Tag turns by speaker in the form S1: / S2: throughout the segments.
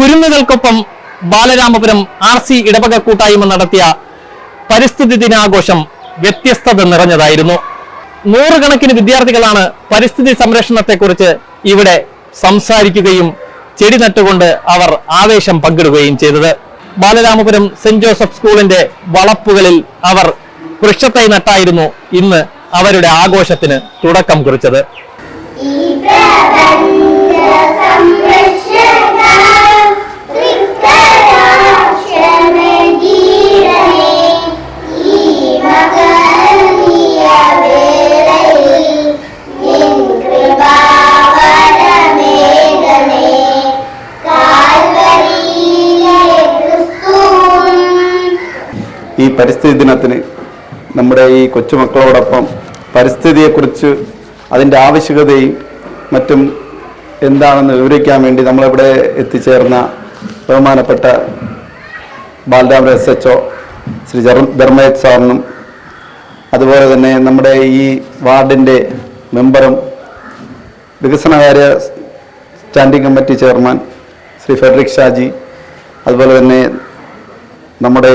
S1: കുരുന്നുകൾക്കൊപ്പം Balaramapuram R C ഇടവക കൂട്ടായ്മ നടത്തിയ പരിസ്ഥിതി ദിനാഘോഷം വ്യത്യസ്തത നിറഞ്ഞതായിരുന്നു. നൂറുകണക്കിന് വിദ്യാർത്ഥികളാണ് പരിസ്ഥിതി സംരക്ഷണത്തെക്കുറിച്ച് ഇവിടെ സംസാരിക്കുകയും ചെടി നട്ടുകൊണ്ട് അവർ ആവേശം പങ്കിടുകയും ചെയ്തത്. ബാലരാമപുരം സെന്റ് ജോസഫ് സ്കൂളിന്റെ വളപ്പുകളിൽ അവർ വൃക്ഷത്തൈ നട്ടായിരുന്നു ഇന്ന് അവരുടെ ആഘോഷത്തിന് തുടക്കം കുറിച്ചത്.
S2: ഈ ഈ
S3: പരിസ്ഥിതി ദിനത്തിന് നമ്മുടെ ഈ കൊച്ചുമക്കളോടൊപ്പം പരിസ്ഥിതിയെക്കുറിച്ച് അതിന്റെ ആവശ്യകതയും മറ്റും എന്താണെന്ന് വിവരിക്കാൻ വേണ്ടി നമ്മളിവിടെ എത്തിച്ചേർന്ന ബഹുമാനപ്പെട്ട Balarama S H O Shri Dharmej സാറിനും അതുപോലെ തന്നെ നമ്മുടെ ഈ വാർഡിന്റെ മെമ്പറും വികസനകാര്യ standing committee chairman Shri Frederick Shaji അതുപോലെ തന്നെ നമ്മുടെ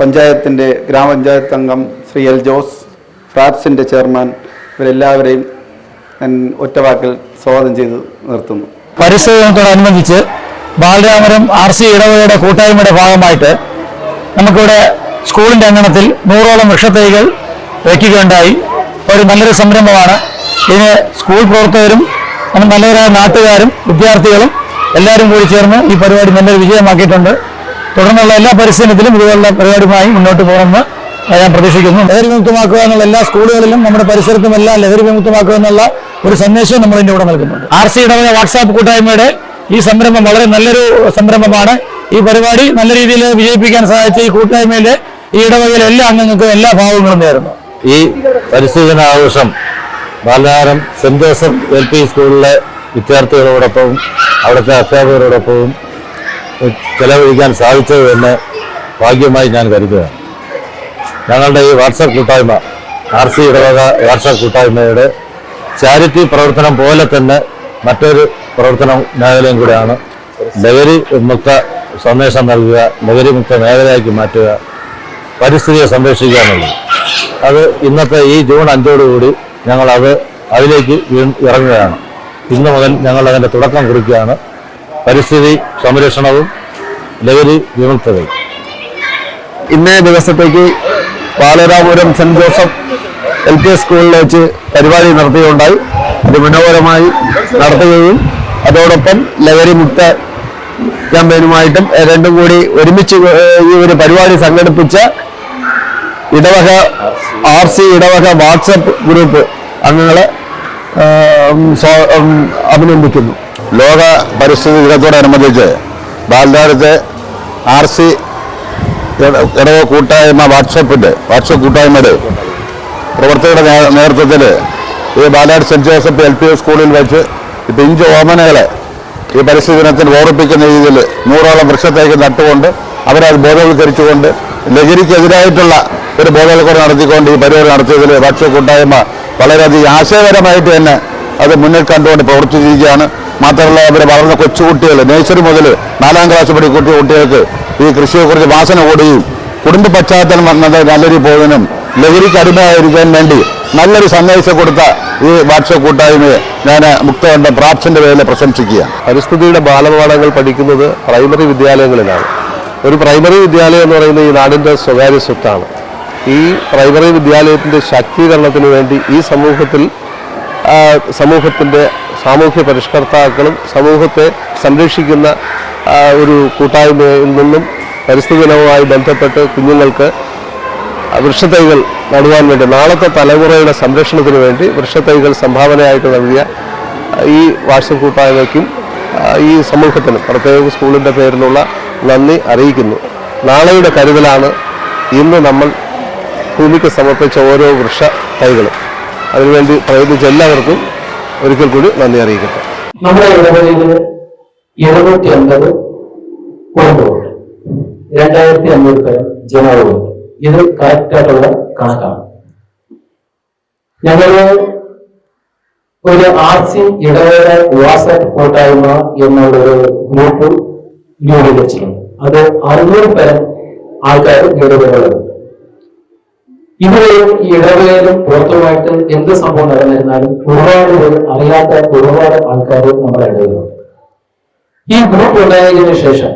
S3: പഞ്ചായത്തിന്റെ ഗ്രാമപഞ്ചായത്ത് അംഗം ശ്രീ എൽ ജോസ് ഫ്രാപ്സിന്റെ ചെയർമാൻ ഇവരെല്ലാവരെയും ഞാൻ ഒറ്റവാക്കിൽ സ്വാഗതം ചെയ്ത് നിർത്തുന്നു.
S4: പരിസ്ഥിതിയോടനുബന്ധിച്ച് ബാലരാമപുരം ആർ സി ഇടവകയുടെ കൂട്ടായ്മയുടെ ഭാഗമായിട്ട് നമുക്കിവിടെ സ്കൂളിന്റെ അങ്കണത്തിൽ നൂറോളം വൃക്ഷത്തൈകൾ വയ്ക്കുകയുണ്ടായി ഒരു നല്ലൊരു സംരംഭമാണ്. ഇതിന് സ്കൂൾ പ്രവർത്തകരും നല്ലവരായ നാട്ടുകാരും വിദ്യാർത്ഥികളും എല്ലാവരും കൂടി ചേർന്ന് ഈ പരിപാടി നല്ലൊരു വിജയമാക്കിയിട്ടുണ്ട്. തുടർന്നുള്ള എല്ലാ പരിശീലനത്തിലും ഇതുപോലുള്ള പരിപാടിയുമായി മുന്നോട്ട് പോകുമെന്ന് ഞാൻ പ്രതീക്ഷിക്കുന്നു. ലഹരി വിമുക്തമാക്കുക എന്നുള്ള എല്ലാ സ്കൂളുകളിലും നമ്മുടെ പരിസരത്തും എല്ലാം ലഹരി വിമുക്തമാക്കുക എന്നുള്ള ഒരു സന്ദേശം നമ്മൾ ഇതിന്റെ കൂടെ നൽകുന്നുണ്ട്. ആർ സി ഇടവക വാട്സാപ്പ് കൂട്ടായ്മയുടെ ഈ സംരംഭം വളരെ നല്ലൊരു സംരംഭമാണ്. ഈ പരിപാടി നല്ല രീതിയിൽ വിജയിപ്പിക്കാൻ സഹായിച്ച ഈ കൂട്ടായ്മയിലെ ഈ ഇടവകയിലെ എല്ലാ അംഗങ്ങൾക്കും എല്ലാ ഭാവങ്ങളും നേരുന്നു.
S5: ഈ പരിസ്ഥിതി ആഘോഷം ബാലനാരം സെന്റ് ജോസഫ് എൽ പി സ്കൂളിലെ വിദ്യാർത്ഥികളോടൊപ്പവും അവിടുത്തെ അധ്യാപകരോടൊപ്പവും ചെലവഴിക്കാൻ സാധിച്ചത് തന്നെ ഭാഗ്യമായി ഞാൻ കരുതുകയാണ് ഞങ്ങളുടെ ഈ വാട്സപ്പ് കൂട്ടായ്മ ആർ സി ഇടവക വാട്സപ്പ് കൂട്ടായ്മയുടെ ചാരിറ്റി പ്രവർത്തനം പോലെ തന്നെ മറ്റൊരു പ്രവർത്തന മേഖലയും കൂടെയാണ്. ലഹരി മുക്ത സന്ദേശം നൽകുക ലഹരി മുക്ത മേഖലയാക്കി മാറ്റുക പരിസ്ഥിതിയെ സംരക്ഷിക്കുക എന്നുള്ളത്. അത് ഇന്നത്തെ ഈ ജൂൺ അഞ്ചോടുകൂടി ഞങ്ങൾ അത് അതിലേക്ക് ഇറങ്ങുകയാണ്. ഇന്ന് മുതൽ ഞങ്ങൾ അതിന്റെ തുടക്കം കുറിക്കുകയാണ്. പരിസ്ഥിതി സംരക്ഷണവും ലഹരി വിമുക്തതയും.
S3: ഇന്നേ ദിവസത്തേക്ക് പാലരാപുരം സെന്റ് ജോസഫ് എൽ പി സ്കൂളിൽ വെച്ച് പരിപാടി നടത്തുകയുണ്ടായി. അത് മനോഹരമായി നടത്തുകയും അതോടൊപ്പം ലഹരി മുക്ത ക്യാമ്പയിനുമായിട്ടും രണ്ടും കൂടി ഒരുമിച്ച് ഈ ഒരു പരിപാടി സംഘടിപ്പിച്ച ഇടവക ആർ സി ഇടവക വാട്സപ്പ് ഗ്രൂപ്പ് അംഗങ്ങളെ അഭിനന്ദിക്കുന്നു. ലോക പരിസ്ഥിതി ദിനത്തോടനുബന്ധിച്ച് ബാലരാരത്തെ ആർ സി ഇടവ കൂട്ടായ്മ വാട്സപ്പിന്റെ വാട്സപ്പ് കൂട്ടായ്മയുടെ പ്രവർത്തകരുടെ നേതൃത്വത്തിൽ ഈ ബാലാട് സെന്റ് ജോസഫ് എൽ പി സ്കൂളിൽ വെച്ച് പിഞ്ച് ഓമനകളെ ഈ പരിസ്ഥിതി ദിനത്തിൽ ഓർപ്പിക്കുന്ന രീതിയിൽ നൂറോളം വൃക്ഷത്തേക്ക് നട്ടുകൊണ്ട് അവരെ അത് ബോധവൽക്കരിച്ചുകൊണ്ട് ലഹരിക്കെതിരായിട്ടുള്ള ഒരു ബോധവൽക്കരണം നടത്തിക്കൊണ്ട് ഈ പരിപാടി നടത്തിയതിൽ വാട്സപ്പ് കൂട്ടായ്മ വളരെയധികം ആശയപരമായിട്ട് തന്നെ അത് മുന്നിൽ കണ്ടുകൊണ്ട് പ്രവർത്തിച്ചിരിക്കുകയാണ്. മാത്രമല്ല അവർ വളർന്ന കൊച്ചുകുട്ടികൾ നേഴ്സറി മുതൽ നാലാം ക്ലാസ് പഠിക്കുന്ന കുട്ടികൾക്ക് ഈ കൃഷിയെക്കുറിച്ച് വാസന കൂടുകയും കുടുംബ പശ്ചാത്തലം വന്നത് നല്ലൊരു പോകുന്നതിനും ലഹരിക്ക് അടിമയായിരിക്കാൻ വേണ്ടി നല്ലൊരു സന്ദേശം കൊടുത്ത ഈ വാട്സപ്പ് കൂട്ടായ്മയെ ഞാൻ മുക്തകണ്ഠ പ്രാപ്സിന്റെ പേരിൽ പ്രശംസിക്കുക
S6: പരിസ്ഥിതിയുടെ ബാലപാഠങ്ങൾ പഠിക്കുന്നത് പ്രൈമറി വിദ്യാലയങ്ങളിലാണ്. ഒരു പ്രൈമറി വിദ്യാലയം എന്ന് പറയുന്നത് ഈ നാടിന്റെ സ്വകാര്യ സ്വത്താണ്. ഈ പ്രൈമറി വിദ്യാലയത്തിന്റെ ശാക്തീകരണത്തിന് വേണ്ടി ഈ സമൂഹത്തിൽ സമൂഹത്തിന്റെ സാമൂഹ്യ പരിഷ്കർത്താക്കളും സമൂഹത്തെ സംരക്ഷിക്കുന്ന ഒരു കൂട്ടായ്മയിൽ നിന്നും പരിസ്ഥിതി ദിനവുമായി ബന്ധപ്പെട്ട് കുഞ്ഞുങ്ങൾക്ക് വൃക്ഷത്തൈകൾ നടുവാൻ വേണ്ടി നാളത്തെ തലമുറയുടെ സംരക്ഷണത്തിന് വേണ്ടി വൃക്ഷത്തൈകൾ സംഭാവനയായിട്ട് നൽകിയ ഈ വാട്സപ്പ് കൂട്ടായ്മയ്ക്കും ഈ സമൂഹത്തിനും പ്രത്യേക സ്കൂളിന്റെ പേരിലുള്ള നന്ദി അറിയിക്കുന്നു. നാളെയുടെ കരുതലാണ് ഇന്ന് നമ്മൾ ഭൂമിക്ക് സമർപ്പിച്ച ഓരോ വൃക്ഷ തൈകളും അതിനുവേണ്ടി പ്രയത്നിച്ച എല്ലാവർക്കും ഒരിക്കൽ കൂടി നന്ദി അറിയിക്കട്ടെ.
S4: നമ്മുടെ ഇടവകയിൽ എഴുന്നൂറ്റി അൻപത് കുടുംബമുണ്ട് രണ്ടായിരത്തി അഞ്ഞൂറ് പേർ ജനങ്ങളുണ്ട്. ഇത് കറക്റ്റായിട്ടുള്ള കണക്കാണ്. ഞങ്ങൾ
S7: ഒരു ആർ സി ഇടവേള വാട്സാപ്പ് കൂട്ടായ്മ എന്നുള്ളൊരു ഗ്രൂപ്പ് രൂപീകരിച്ചിട്ടുണ്ട്. അത് അറുന്നൂറ് പേർ ആൾക്കാർ ഇടവേളകളുണ്ട് ഇവിടെയും ഈ ഇടവേളയിലും പുറത്തുമായിട്ട് എന്ത് സംഭവം നടന്നിരുന്നാലും ഒരുപാട് പേര് അറിയാത്ത ഒരുപാട് ആൾക്കാർ നമ്മുടെ ഇടവേലുണ്ട് ഈ ഗ്രൂപ്പ് ഉണ്ടായതിനു ശേഷം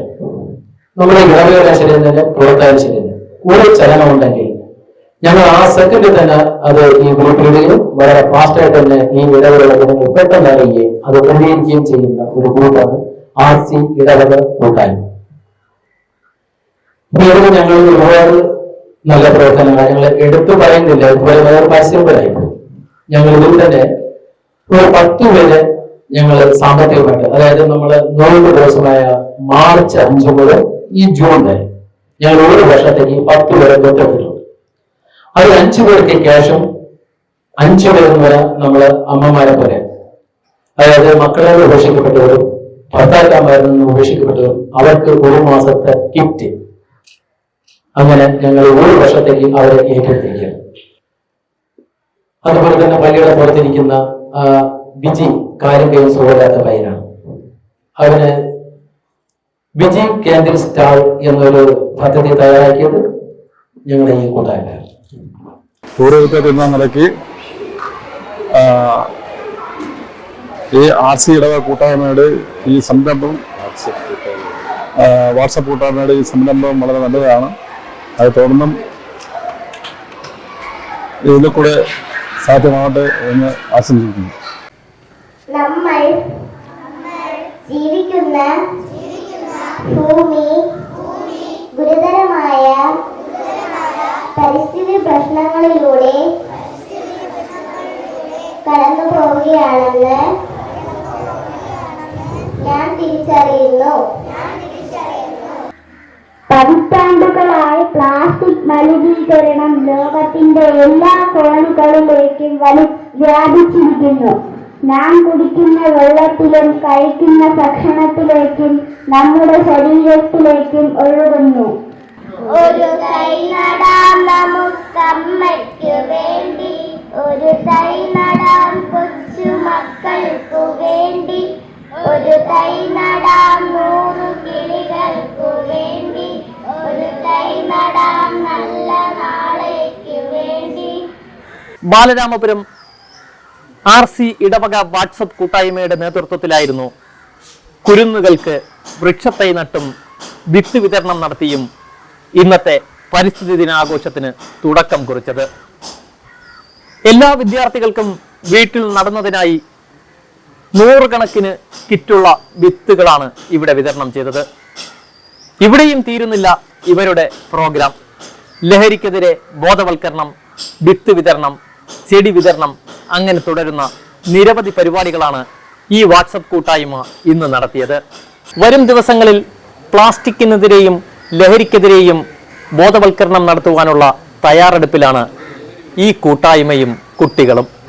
S7: നമ്മുടെ ഇടവേള ശരി തന്നെ പുറത്തായാലും ശരിയെന്ന് ഒരു ചലനം ഉണ്ടെങ്കിൽ ഞങ്ങൾ ആ സെക്കൻഡിൽ തന്നെ അത് ഈ ഗ്രൂപ്പിലിടുകയും വളരെ ഫാസ്റ്റായിട്ട് തന്നെ ഈ ഇടവേള ജനങ്ങൾ പെട്ടെന്ന് അറിയുകയും അത് ഉപയോഗിക്കുകയും ചെയ്യുന്ന ഒരു ഗ്രൂപ്പാണ് ആർ സി ഇടവേള കൂട്ടായ്മ. ഞങ്ങൾ ഒരുപാട് നല്ല പ്രവർത്തനങ്ങൾ ഞങ്ങൾ എടുത്തു പറയുന്നില്ല. ഇതുപോലെ വേറെ പരസ്യങ്ങളായി ഞങ്ങൾ ഇതിൽ തന്നെ ഒരു പത്ത് പേര് ഞങ്ങൾ സാമ്പത്തികമായിട്ട് അതായത് നമ്മൾ നോമ്പ് ദിവസമായ മാർച്ച് അഞ്ച് മുതൽ ഈ ജൂൺ വരെ ഞങ്ങൾ ഒരു വർഷത്തേക്ക് പത്ത് പേരെ തൊട്ടെടുത്തിട്ടുണ്ട് അത് അഞ്ചു പേർക്ക് ക്യാഷും അഞ്ചു പേരും വരെ നമ്മൾ അമ്മമാരെ പോലെ. അതായത് മക്കളെ ഉപേക്ഷിക്കപ്പെട്ടവരും ഭർത്താക്കന്മാരിൽ നിന്ന് ഉപേക്ഷിക്കപ്പെട്ടവരും അവർക്ക് ഒരു മാസത്തെ കിറ്റ് അങ്ങനെ ഞങ്ങൾ ഒരു വർഷത്തേക്ക് അവരെ ഏറ്റെടുത്തിരിക്കുകയാണ്. അതുപോലെ തന്നെ പള്ളിയുടെ പുറത്തിരിക്കുന്ന ബിജി കാര്യം സുഖമില്ലാത്ത പയ്യനാണ്. അവന് ബിജി കേന്ദ്ര സ്റ്റാൾ എന്നൊരു പദ്ധതി തയ്യാറാക്കിയത് ഞങ്ങളുടെ ഈ
S8: നിലയ്ക്ക് ഈ ആർ സി ഇടവ കൂട്ടായ്മയുടെ ഈ സംരംഭം വാട്സപ്പ് കൂട്ടായ്മയുടെ ഈ സംരംഭം വളരെ നല്ലതാണ്. അത് തുടർന്നും ഇതിൽ കൂടെ സാധ്യമാകട്ടെ എന്ന് ആശംസിക്കുന്നു.
S2: നമ്മൾ ജീവിക്കുന്ന ഭൂമി ഗുരുതരമായ പരിസ്ഥിതി പ്രശ്നങ്ങളിലൂടെ കടന്നു പോവുകയാണെന്ന് ഞാൻ തിരിച്ചറിയുന്നു. പതിറ്റാണ്ടുകളായി പ്ലാസ്റ്റിക് മലിനീകരണം ലോകത്തിന്റെ എല്ലാ കോണുകളിലേക്കും വലി വ്യാപിച്ചിരിക്കുന്നു. നാം കുടിക്കുന്ന വെള്ളത്തിലും കഴിക്കുന്ന ഭക്ഷണത്തിലേക്കും നമ്മുടെ ശരീരത്തിലേക്കും ഒഴുകുന്നു. ഒരു കൈ നടാം നമുക്കമ്മയ്ക്ക്
S1: ബാലരാമപുരം ആർ സി ഇടവക വാട്സപ്പ് കൂട്ടായ്മയുടെ നേതൃത്വത്തിലായിരുന്നു കുരുന്നുകൾക്ക് വൃക്ഷത്തൈ നട്ടും വിത്ത് വിതരണം നടത്തിയും ഇന്നത്തെ പരിസ്ഥിതി ദിനാഘോഷത്തിന് തുടക്കം കുറിച്ചത്. എല്ലാ വിദ്യാർത്ഥികൾക്കും വീട്ടിൽ നടന്നതിനായി നൂറുകണക്കിന് കിറ്റുള്ള വിത്തുകളാണ് ഇവിടെ വിതരണം ചെയ്തത്. ഇവിടെയും തീരുന്നില്ല ഇവരുടെ പ്രോഗ്രാം. ലഹരിക്കെതിരെ ബോധവൽക്കരണം വിത്ത് വിതരണം ചെടി വിതരണം അങ്ങനെ തുടരുന്ന നിരവധി പരിപാടികളാണ് ഈ വാട്സപ്പ് കൂട്ടായ്മ ഇന്ന് നടത്തിയത്. വരും ദിവസങ്ങളിൽ പ്ലാസ്റ്റിക്കിനെതിരെയും ലഹരിക്കെതിരെയും ബോധവൽക്കരണം നടത്തുവാനുള്ള തയ്യാറെടുപ്പിലാണ് ഈ കൂട്ടായ്മയും കുട്ടികളും.